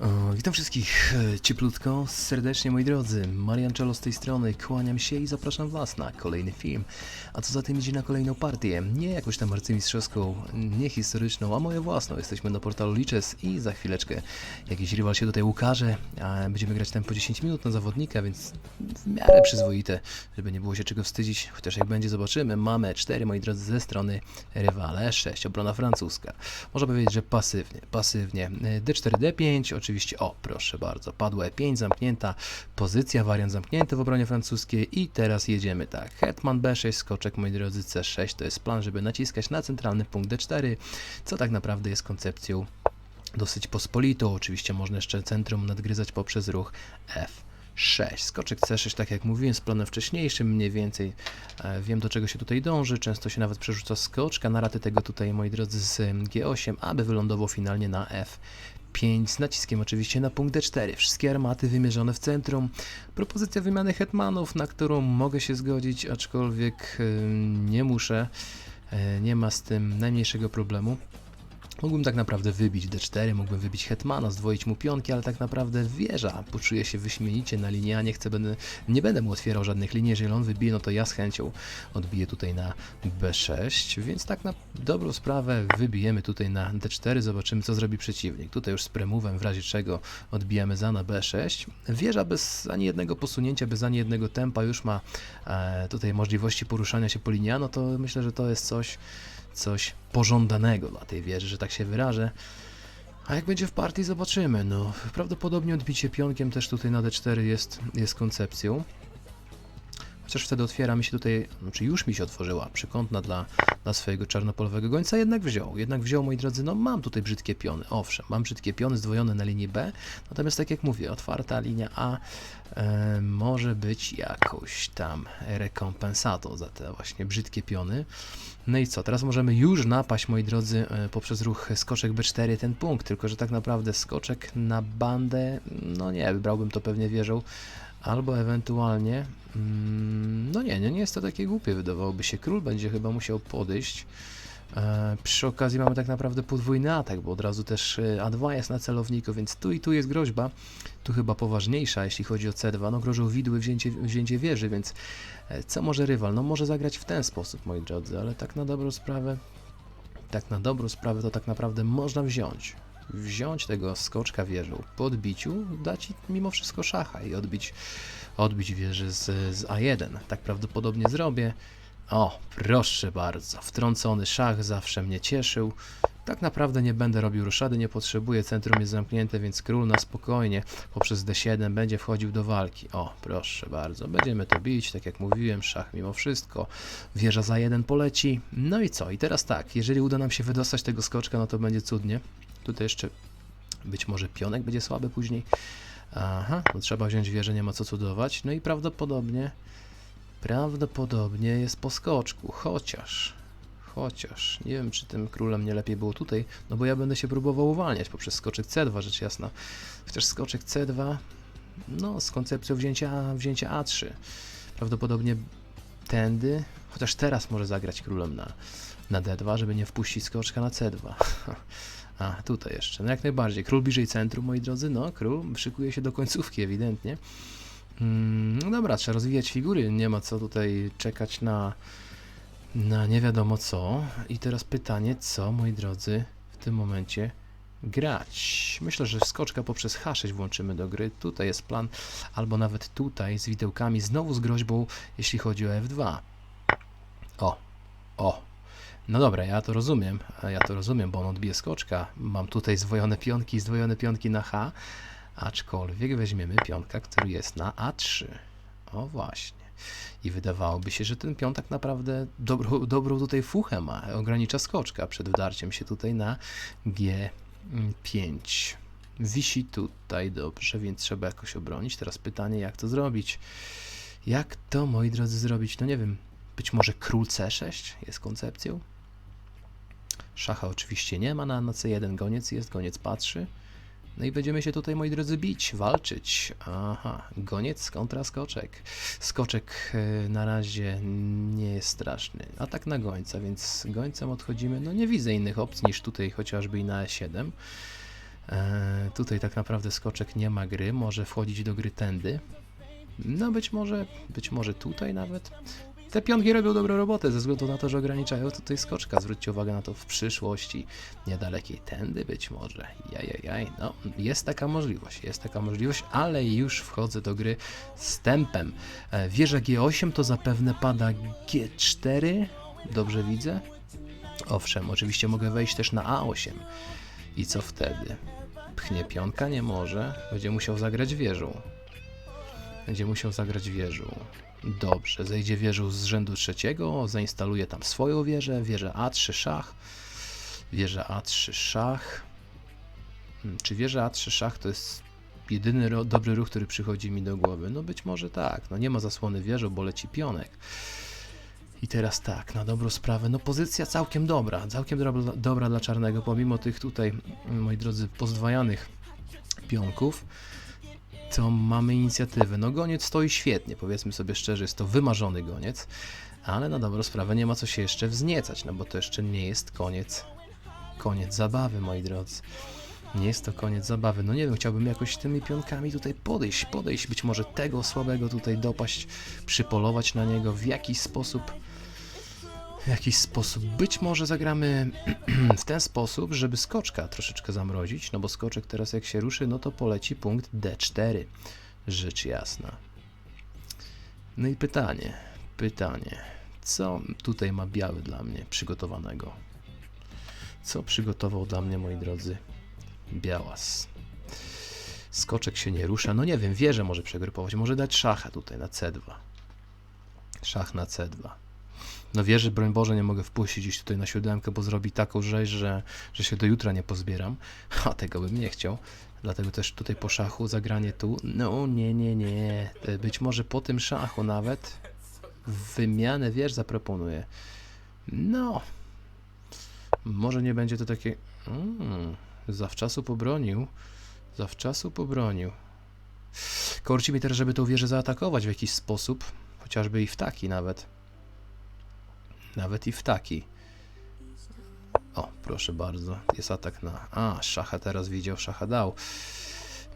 O, witam wszystkich e, cieplutko, serdecznie moi drodzy. Marian Czelo z tej strony, kłaniam się i zapraszam Was na kolejny film. A co za tym idzie na kolejną partię, nie jakąś tam arcymistrzowską, nie historyczną, a moją własną. Jesteśmy na portalu Liches i za chwileczkę jakiś rywal się tutaj ukaże, a będziemy grać tam po 10 minut na zawodnika, więc w miarę przyzwoite, żeby nie było się czego wstydzić, chociaż jak będzie zobaczymy. Mamy 4 moi drodzy ze strony rywale, 6 obrona francuska. Można powiedzieć, że pasywnie, pasywnie. D4, D5, oczywiście, o proszę bardzo, padło E5, zamknięta pozycja, wariant zamknięty w obronie francuskiej i teraz jedziemy tak. Hetman B6, skoczek moi drodzy C6, to jest plan, żeby naciskać na centralny punkt D4, co tak naprawdę jest koncepcją dosyć pospolitą. Oczywiście można jeszcze centrum nadgryzać poprzez ruch F6. Skoczek C6, tak jak mówiłem, z planem wcześniejszym, mniej więcej e, wiem do czego się tutaj dąży. Często się nawet przerzuca skoczka na raty tego tutaj, moi drodzy, z em, G8, aby wylądował finalnie na F5 z naciskiem oczywiście na punkt D4. Wszystkie armaty wymierzone w centrum. Propozycja wymiany hetmanów, na którą mogę się zgodzić, aczkolwiek nie muszę. E, Nie ma z tym najmniejszego problemu. Mógłbym tak naprawdę wybić D4, mógłbym wybić Hetmana, zdwoić mu pionki, ale tak naprawdę wieża poczuje się wyśmienicie na linii, a nie chcę, będę, nie będę mu otwierał żadnych linii, jeżeli on wybije, no to ja z chęcią odbiję tutaj na B6, więc tak na dobrą sprawę wybijemy tutaj na D4, zobaczymy co zrobi przeciwnik. Tutaj już z premówem, w razie czego odbijamy za na B6. Wieża bez ani jednego posunięcia, bez ani jednego tempa już ma e, tutaj możliwości poruszania się po linii, no to myślę, że to jest coś, coś pożądanego dla tej wieży, że tak się wyrażę. A jak będzie w partii, zobaczymy. No, prawdopodobnie odbicie pionkiem też tutaj na D4 jest, jest koncepcją. Chociaż wtedy otwiera mi się tutaj, znaczy już mi się otworzyła przekątna dla, dla swojego czarnopolowego gońca, jednak wziął. Jednak wziął, moi drodzy, no mam tutaj brzydkie piony, owszem, mam brzydkie piony zdwojone na linii B, natomiast tak jak mówię, otwarta linia A e, może być jakąś tam rekompensatą za te właśnie brzydkie piony. No i co, teraz możemy już napaść, moi drodzy, e, poprzez ruch skoczek B4 ten punkt, tylko że tak naprawdę skoczek na bandę, no nie, wybrałbym to pewnie wieżą, albo ewentualnie, mm, no nie, nie, nie jest to takie głupie, wydawałoby się, król będzie chyba musiał podejść. E, Przy okazji mamy tak naprawdę podwójny atak, bo od razu też e, A2 jest na celowniku, więc tu i tu jest groźba, tu chyba poważniejsza, jeśli chodzi o C2. No grożą widły wzięcie, wzięcie wieży, więc e, co może rywal? No może zagrać w ten sposób, moi drodzy, ale tak na dobrą sprawę, tak na dobrą sprawę to tak naprawdę można wziąć. Wziąć tego skoczka wieżą po odbiciu, dać mimo wszystko szacha i odbić, odbić wieżę z, z A1. Tak prawdopodobnie zrobię. O, proszę bardzo, wtrącony szach zawsze mnie cieszył. Tak naprawdę nie będę robił ruszady, nie potrzebuję, centrum jest zamknięte, więc król na spokojnie poprzez D7 będzie wchodził do walki. O, proszę bardzo, będziemy to bić, tak jak mówiłem, szach mimo wszystko. Wieża za jeden poleci. No i co? I teraz tak, jeżeli uda nam się wydostać tego skoczka, no to będzie cudnie. Tutaj jeszcze być może pionek będzie słaby później. Aha, no trzeba wziąć wieżę, nie ma co cudować. No i prawdopodobnie Prawdopodobnie jest po skoczku, chociaż, chociaż, nie wiem czy tym królem nie lepiej było tutaj, no bo ja będę się próbował uwalniać poprzez skoczek C2, rzecz jasna. Chociaż skoczek C2, no z koncepcją wzięcia, wzięcia A3. Prawdopodobnie tędy, chociaż teraz może zagrać królem na, na D2, żeby nie wpuścić skoczka na C2. A, tutaj jeszcze, no jak najbardziej. Król bliżej centrum, moi drodzy, no król szykuje się do końcówki ewidentnie. Mm, No dobra, trzeba rozwijać figury, nie ma co tutaj czekać na, na nie wiadomo co. I teraz pytanie, co moi drodzy w tym momencie grać? Myślę, że skoczka poprzez H6 włączymy do gry. Tutaj jest plan, albo nawet tutaj z widełkami, znowu z groźbą, jeśli chodzi o F2. O, o. No dobra, ja to rozumiem, ja to rozumiem, bo on odbije skoczka. Mam tutaj zdwojone pionki, zdwojone pionki na H. Aczkolwiek weźmiemy pionka, który jest na A3. O właśnie. I wydawałoby się, że ten pion tak naprawdę dobrą, dobrą tutaj fuchę ma. Ogranicza skoczka przed wdarciem się tutaj na G5. Wisi tutaj dobrze, więc trzeba jakoś obronić. Teraz pytanie, jak to zrobić? Jak to, moi drodzy, zrobić? No nie wiem. Być może król C6 jest koncepcją? Szacha oczywiście nie ma na, na C1, goniec jest, goniec patrzy. No i będziemy się tutaj, moi drodzy, bić, walczyć. Aha, goniec kontra skoczek. Skoczek e, na razie nie jest straszny. Atak na gońca, więc gońcem odchodzimy. No nie widzę innych opcji niż tutaj chociażby i na E7. E, tutaj tak naprawdę skoczek nie ma gry, może wchodzić do gry tędy. No być może, być może tutaj nawet. Te pionki robią dobrą robotę ze względu na to, że ograniczają tutaj skoczka. Zwróćcie uwagę na to w przyszłości, niedalekiej tędy być może. Jajajaj, no jest taka możliwość, jest taka możliwość, ale już wchodzę do gry z tempem. E, Wieża G8 to zapewne pada G4, dobrze widzę? Owszem, oczywiście mogę wejść też na A8. I co wtedy? Pchnie pionka? Nie może. Będzie musiał zagrać wieżą. Będzie musiał zagrać wieżą. Dobrze, zejdzie wieżą z rzędu trzeciego, zainstaluje tam swoją wieżę, wieżę A3 szach, wieża A3 szach. Hmm, Czy wieża A3 szach to jest jedyny dobry ruch, który przychodzi mi do głowy? No być może tak, no nie ma zasłony wieżą, bo leci pionek. I teraz tak, na dobrą sprawę, no pozycja całkiem dobra, całkiem dobra, dobra dla czarnego, pomimo tych tutaj, moi drodzy, pozdwajanych pionków, to mamy inicjatywę. No goniec stoi świetnie, powiedzmy sobie szczerze, jest to wymarzony goniec, ale na dobrą sprawę nie ma co się jeszcze wzniecać, no bo to jeszcze nie jest koniec, koniec zabawy, moi drodzy. Nie jest to koniec zabawy. No nie wiem, chciałbym jakoś tymi pionkami tutaj podejść, podejść, być może tego słabego tutaj dopaść, przypolować na niego w jakiś sposób. W jakiś sposób. Być może zagramy w ten sposób, żeby skoczka troszeczkę zamrozić, no bo skoczek teraz jak się ruszy, no to poleci punkt D4. Rzecz jasna. No i pytanie, pytanie. Co tutaj ma biały dla mnie przygotowanego? Co przygotował dla mnie, moi drodzy, białas? Skoczek się nie rusza. No nie wiem, wieżę może przegrupować. Może dać szacha tutaj na C2. Szach na C2. No wieży, broń Boże, nie mogę wpuścić gdzieś tutaj na siódemkę, bo zrobi taką rzeź, że, że się do jutra nie pozbieram. A tego bym nie chciał. Dlatego też tutaj po szachu zagranie tu. No nie, nie, nie. E, Być może po tym szachu nawet wymianę wież zaproponuję. No. Może nie będzie to takie... Mm, zawczasu pobronił. Zawczasu pobronił. Korci mi teraz, żeby tą wieżę zaatakować w jakiś sposób. Chociażby i w taki nawet. Nawet i w taki. O, proszę bardzo. Jest atak na... A, szacha teraz widział, szacha dał.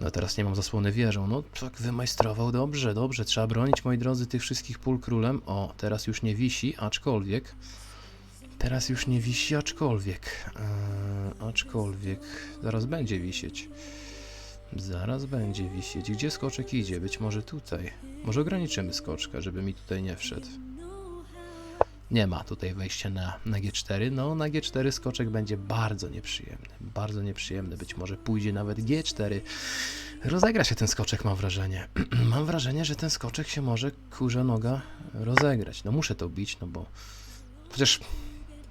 No teraz nie mam zasłony wieżą. No tak wymajstrował dobrze, dobrze. Trzeba bronić, moi drodzy, tych wszystkich pól królem. O, teraz już nie wisi, aczkolwiek... Teraz już nie wisi, aczkolwiek... Eee, aczkolwiek... Zaraz będzie wisieć. Zaraz będzie wisieć. Gdzie skoczek idzie? Być może tutaj. Może ograniczymy skoczka, żeby mi tutaj nie wszedł. Nie ma tutaj wejścia na, na G4. No, na G4 skoczek będzie bardzo nieprzyjemny. Bardzo nieprzyjemny. Być może pójdzie nawet G4. Rozegra się ten skoczek, mam wrażenie. mam wrażenie, że ten skoczek się może kurza noga rozegrać. No muszę to bić, no bo. Chociaż.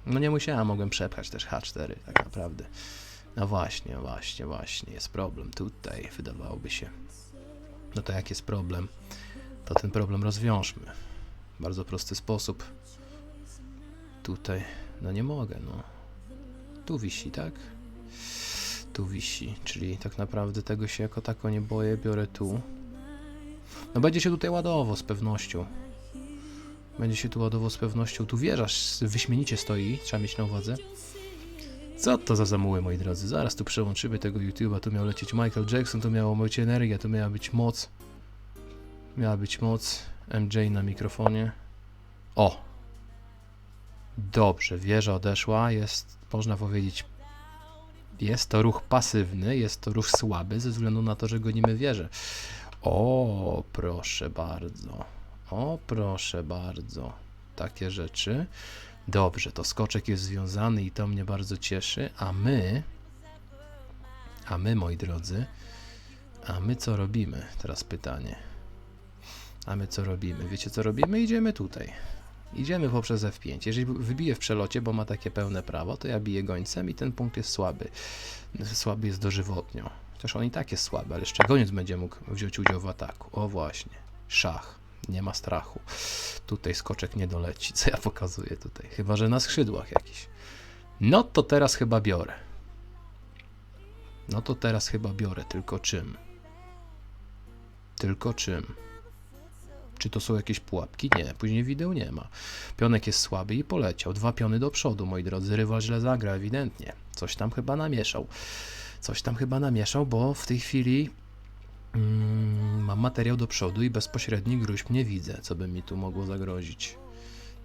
No nie musiałem, mogłem przepchać też H4, tak naprawdę. No właśnie, właśnie, właśnie, jest problem tutaj, wydawałoby się. No to jak jest problem, to ten problem rozwiążmy. W bardzo prosty sposób. Tutaj, no nie mogę, no. Tu wisi, tak? Tu wisi, czyli tak naprawdę tego się jako tako nie boję, biorę tu. No będzie się tutaj ładował z pewnością. Będzie się tu ładował z pewnością. Tu wieża wyśmienicie stoi, trzeba mieć na uwadze. Co to za zamuły, moi drodzy? Zaraz tu przełączymy tego YouTube'a. Tu miał lecieć Michael Jackson, tu miało być energia, tu miała być moc. Miała być moc. MJ na mikrofonie. O! Dobrze, wieża odeszła. Jest, można powiedzieć, jest to ruch pasywny, jest to ruch słaby ze względu na to, że gonimy wieżę. O, proszę bardzo. O, proszę bardzo. Takie rzeczy. Dobrze, to skoczek jest związany i to mnie bardzo cieszy. A my, a my, moi drodzy, a my co robimy? Teraz pytanie. A my co robimy? Wiecie co robimy? Idziemy tutaj. Idziemy poprzez F5. Jeżeli wybiję w przelocie, bo ma takie pełne prawo, to ja biję gońcem i ten punkt jest słaby. Słaby jest dożywotnio. Chociaż on i tak jest słaby, ale jeszcze goniec będzie mógł wziąć udział w ataku. O właśnie. Szach. Nie ma strachu. Tutaj skoczek nie doleci, co ja pokazuję tutaj. Chyba, że na skrzydłach jakiś. No to teraz chyba biorę. No to teraz chyba biorę, tylko czym? Tylko czym? Czy to są jakieś pułapki? Nie, później wideł nie ma. Pionek jest słaby i poleciał. Dwa piony do przodu, moi drodzy. Rywal źle zagra, ewidentnie. Coś tam chyba namieszał. Coś tam chyba namieszał, bo w tej chwili mm, mam materiał do przodu i bezpośredni gruźb nie widzę, co by mi tu mogło zagrozić.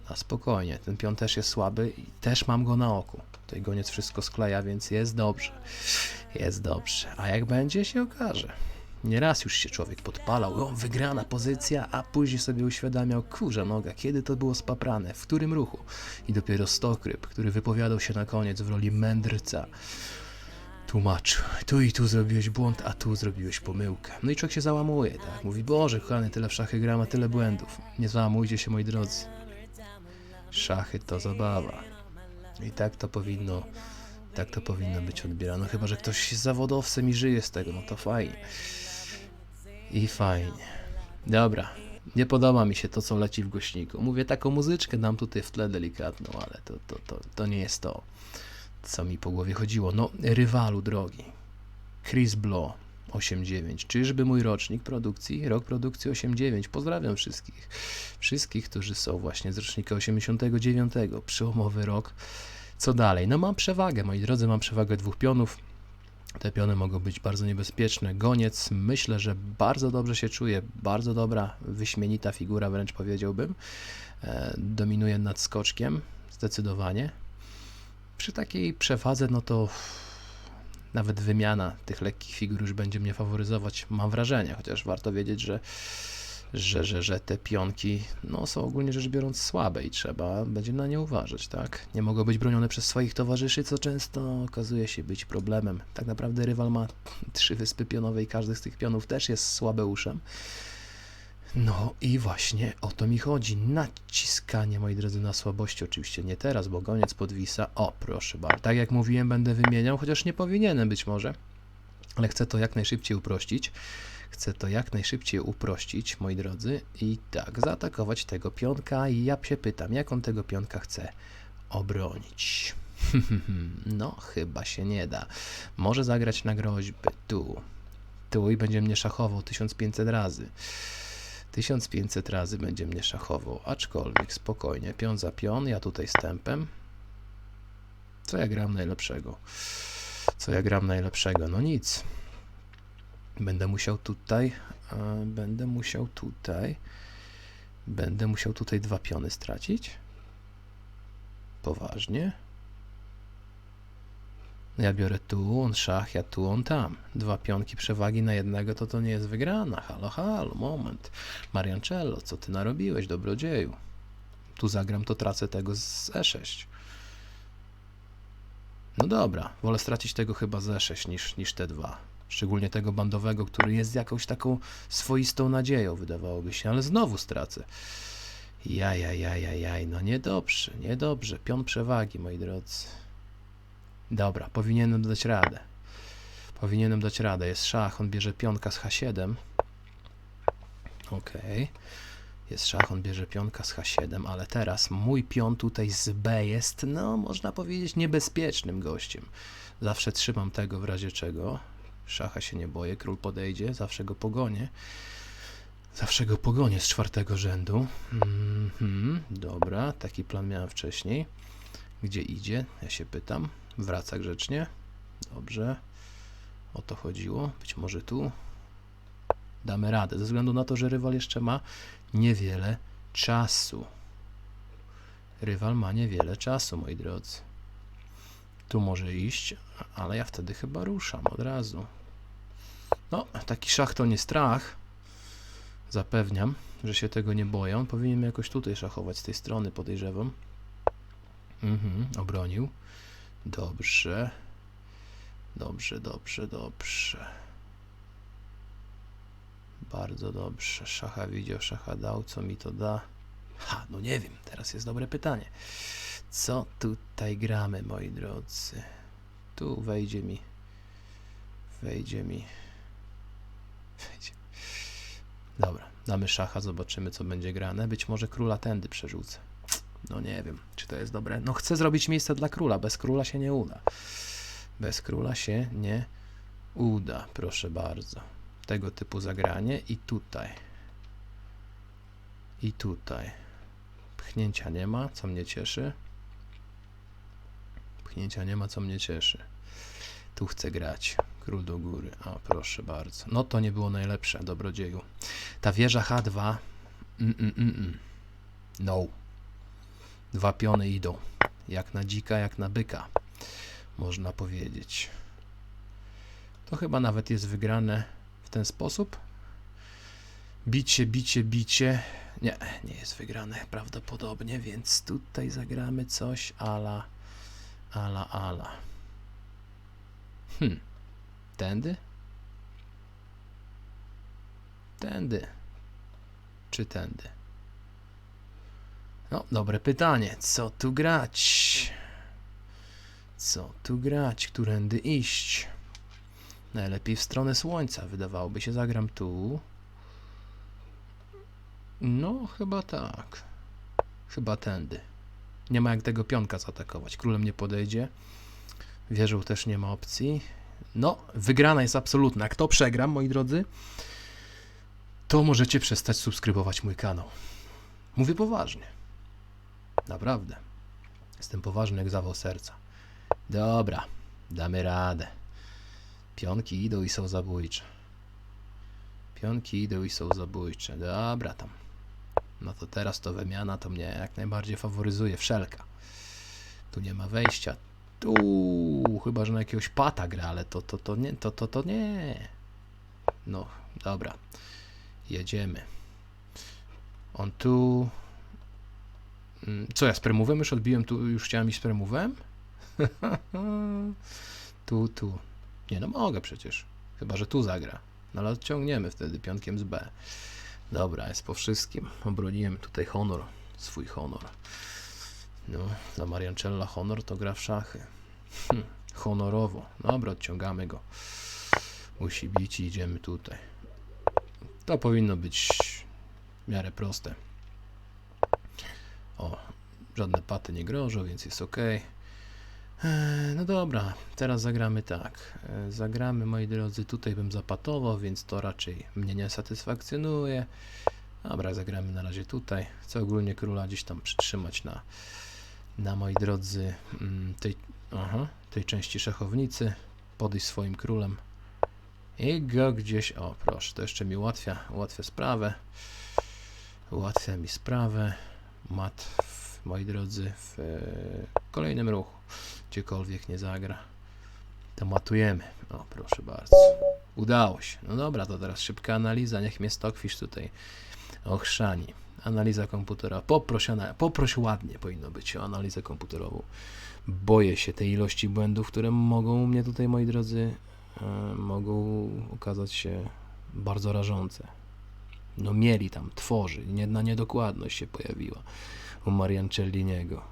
A spokojnie, ten pion też jest słaby i też mam go na oku. Tutaj goniec wszystko skleja, więc jest dobrze. Jest dobrze. A jak będzie, się okaże. Nieraz już się człowiek podpalał, o, wygrana pozycja, a później sobie uświadamiał, kurza noga, kiedy to było spaprane, w którym ruchu. I dopiero Stokryp, który wypowiadał się na koniec w roli mędrca, tłumaczył, tu i tu zrobiłeś błąd, a tu zrobiłeś pomyłkę. No i człowiek się załamuje, tak? Mówi, Boże, kochany, tyle w szachy gram, a tyle błędów. Nie załamujcie się, moi drodzy. Szachy to zabawa. I tak to powinno, tak to powinno być odbierane. No chyba, że ktoś jest zawodowcem i żyje z tego, no to fajnie. I fajnie. Dobra. Nie podoba mi się to, co leci w głośniku. Mówię taką muzyczkę, dam tutaj w tle delikatną, ale to, to, to, to nie jest to, co mi po głowie chodziło. No, rywalu drogi. Chris Blow 8.9. Czyżby mój rocznik produkcji? Rok produkcji 8.9. Pozdrawiam wszystkich. Wszystkich, którzy są właśnie z rocznika 89. Przełomowy rok. Co dalej? No mam przewagę, moi drodzy, mam przewagę dwóch pionów. Te piony mogą być bardzo niebezpieczne. Goniec myślę, że bardzo dobrze się czuje. Bardzo dobra, wyśmienita figura, wręcz powiedziałbym. E, dominuje nad skoczkiem, zdecydowanie. Przy takiej przewadze, no to nawet wymiana tych lekkich figur już będzie mnie faworyzować, mam wrażenie, chociaż warto wiedzieć, że, że, że, że te pionki no, są ogólnie rzecz biorąc słabe i trzeba będzie na nie uważać, tak? Nie mogą być bronione przez swoich towarzyszy, co często okazuje się być problemem. Tak naprawdę rywal ma trzy wyspy pionowe i każdy z tych pionów też jest słabeuszem. No i właśnie o to mi chodzi. Naciskanie, moi drodzy, na słabości. Oczywiście nie teraz, bo goniec podwisa. O, proszę bardzo. Tak jak mówiłem, będę wymieniał, chociaż nie powinienem być może, ale chcę to jak najszybciej uprościć. Chcę to jak najszybciej uprościć, moi drodzy, i tak, zaatakować tego pionka. I ja się pytam, jak on tego pionka chce obronić. No, chyba się nie da. Może zagrać na groźby tu. Tu i będzie mnie szachował 1500 razy. 1500 razy będzie mnie szachował, aczkolwiek spokojnie, pion za pion, ja tutaj stępem. Co ja gram najlepszego? Co ja gram najlepszego? No nic. Będę musiał tutaj, e, będę musiał tutaj, będę musiał tutaj dwa piony stracić. Poważnie. Ja biorę tu, on szach, ja tu, on tam. Dwa pionki przewagi na jednego, to to nie jest wygrana. Halo, halo, moment. Mariancello, co ty narobiłeś, dobrodzieju? Tu zagram, to tracę tego z E6. No dobra, wolę stracić tego chyba z E6 niż, niż te dwa. Szczególnie tego bandowego, który jest jakąś taką swoistą nadzieją, wydawałoby się, ale znowu stracę. Jaj, jaj, jaj, jaj, jaj, no niedobrze, niedobrze. Pion przewagi, moi drodzy. Dobra, powinienem dać radę. Powinienem dać radę. Jest szach, on bierze pionka z H7. Okej. Jest szach, on bierze pionka z H7, ale teraz mój pion tutaj z B jest, no, można powiedzieć, niebezpiecznym gościem. Zawsze trzymam tego w razie czego. Szacha się nie boję, król podejdzie, zawsze go pogonię. Zawsze go pogonię z czwartego rzędu. Mhm, dobra, taki plan miałem wcześniej. Gdzie idzie? Ja się pytam. Wraca grzecznie. Dobrze. O to chodziło. Być może tu. Damy radę, ze względu na to, że rywal jeszcze ma niewiele czasu. Rywal ma niewiele czasu, moi drodzy. Tu może iść, ale ja wtedy chyba ruszam od razu. No, taki szach to nie strach. Zapewniam, że się tego nie boję. On powinien mnie jakoś tutaj szachować z tej strony, podejrzewam. Mhm, obronił. Dobrze. Dobrze, dobrze, dobrze. Bardzo dobrze. Szacha widział, szacha dał. Co mi to da? Ha, no nie wiem. Teraz jest dobre pytanie. Co tutaj gramy, moi drodzy? Tu wejdzie mi. Wejdzie mi. Dobra, damy szacha, zobaczymy co będzie grane. Być może króla tędy przerzucę. No nie wiem, czy to jest dobre. No chcę zrobić miejsce dla króla. Bez króla się nie uda. Bez króla się nie uda, proszę bardzo. Tego typu zagranie i tutaj. I tutaj. Pchnięcia nie ma, co mnie cieszy. Pchnięcia nie ma, co mnie cieszy. Tu chcę grać. Król do góry. O, proszę bardzo. No to nie było najlepsze, dobrodzieju. Ta wieża H2. Mm, mm, mm, mm. No. Dwa piony idą. Jak na dzika, jak na byka. Można powiedzieć. To chyba nawet jest wygrane w ten sposób. Bicie, bicie, bicie. Nie, nie jest wygrane prawdopodobnie, więc tutaj zagramy coś ala, ala, ala. Hmm. Tędy? Tędy. Czy tędy? No, dobre pytanie. Co tu grać? Co tu grać? Którędy iść? Najlepiej w stronę słońca. Wydawałoby się, zagram tu. No, chyba tak. Chyba tędy. Nie ma jak tego pionka zaatakować. Królem nie podejdzie. Wieżą też nie ma opcji. No, wygrana jest absolutna. Jak to przegram, moi drodzy, to możecie przestać subskrybować mój kanał. Mówię poważnie. Naprawdę. Jestem poważny jak zawał serca. Dobra, damy radę. Pionki idą i są zabójcze. Pionki idą i są zabójcze. Dobra tam. No to teraz to wymiana to mnie jak najbardziej faworyzuje wszelka. Tu nie ma wejścia. Tu chyba, że na jakiegoś pata gra, ale to, to, to nie, to, to, to nie. No, dobra. Jedziemy. On tu. Mm, Co ja z premówem już odbiłem? Tu już chciałem iść z premówem? tu, tu. Nie no mogę przecież. Chyba, że tu zagra. No ale odciągniemy wtedy pionkiem z B. Dobra, jest po wszystkim. Obroniłem tutaj honor, swój honor. No, dla Mariancella honor to gra w szachy. Hm, honorowo. Dobra, odciągamy go. Musi bić i idziemy tutaj. To powinno być w miarę proste. O, żadne paty nie grożą, więc jest ok. No dobra, teraz zagramy tak. E, Zagramy, moi drodzy, tutaj bym zapatował, więc to raczej mnie nie satysfakcjonuje. Dobra, zagramy na razie tutaj. Chcę ogólnie króla gdzieś tam przytrzymać na, na moi drodzy, mm, tej, aha, tej części szachownicy. Podejść swoim królem. I go gdzieś, o proszę, to jeszcze mi ułatwia, ułatwia sprawę. Ułatwia mi sprawę. Mat, w, moi drodzy, w e, kolejnym ruchu. Gdziekolwiek nie zagra. To matujemy. O, proszę bardzo. Udało się. No dobra, to teraz szybka analiza. Niech mnie Stockfish tutaj ochrzani. Analiza komputera. Poproś, ana- poproś ładnie, powinno być o analizę komputerową. Boję się tej ilości błędów, które mogą mnie tutaj, moi drodzy, e, mogą okazać się bardzo rażące. No mieli tam, tworzy. Jedna niedokładność się pojawiła u Mariancelliniego.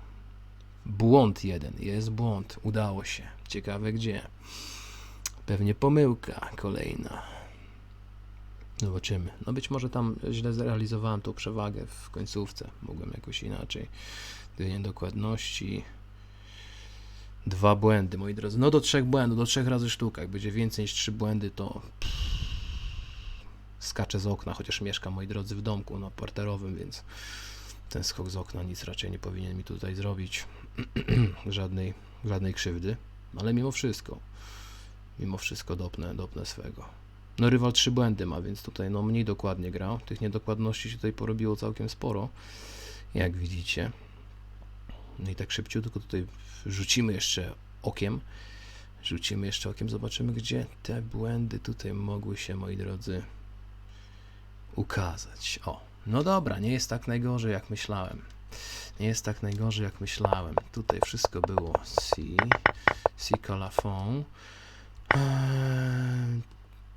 Błąd jeden, jest błąd, udało się. Ciekawe gdzie. Pewnie pomyłka kolejna. Zobaczymy. No być może tam źle zrealizowałem tą przewagę w końcówce. Mogłem jakoś inaczej. Dwie niedokładności. Dwa błędy, moi drodzy. No do trzech błędów, do trzech razy sztuka. Jak będzie więcej niż trzy błędy, to skaczę z okna, chociaż mieszkam, moi drodzy, w domku no, parterowym, więc ten skok z okna nic raczej nie powinien mi tutaj zrobić. żadnej, żadnej krzywdy, ale mimo wszystko, mimo wszystko dopnę, dopnę swego. No rywal trzy błędy ma, więc tutaj no mniej dokładnie grał. Tych niedokładności się tutaj porobiło całkiem sporo, jak widzicie. No i tak szybciutko tutaj rzucimy jeszcze okiem. Rzucimy jeszcze okiem, zobaczymy gdzie te błędy tutaj mogły się, moi drodzy, ukazać. O, no dobra, nie jest tak najgorzej jak myślałem. Nie jest tak najgorzej jak myślałem. Tutaj wszystko było si, si calafon. Eee,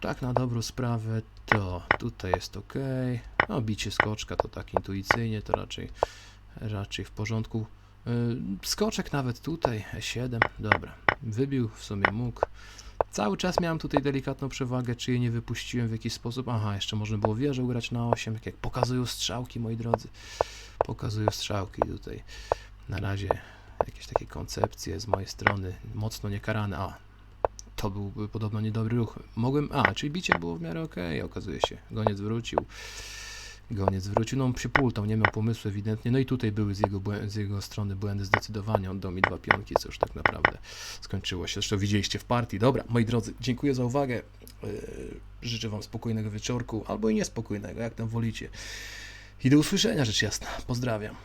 tak na dobrą sprawę to tutaj jest ok. No bicie skoczka to tak intuicyjnie, to raczej, raczej w porządku. Eee, skoczek nawet tutaj, E7, dobra. Wybił, w sumie mógł. Cały czas miałem tutaj delikatną przewagę, czy jej nie wypuściłem w jakiś sposób. Aha, jeszcze można było wieżę grać na 8, tak jak pokazują strzałki, moi drodzy. Pokazują strzałki tutaj. Na razie jakieś takie koncepcje z mojej strony, mocno niekarane. A, to byłby podobno niedobry ruch. Mogłem, a, czyli bicie było w miarę ok, okazuje się. Goniec wrócił. Goniec wrócił, no przypultał, nie miał pomysłu ewidentnie, no i tutaj były z jego, z jego strony błędy zdecydowanie, on dał mi dwa pionki, co już tak naprawdę skończyło się, zresztą widzieliście w partii. Dobra, moi drodzy, dziękuję za uwagę, yy, życzę wam spokojnego wieczorku, albo i niespokojnego, jak tam wolicie. I do usłyszenia, rzecz jasna, pozdrawiam.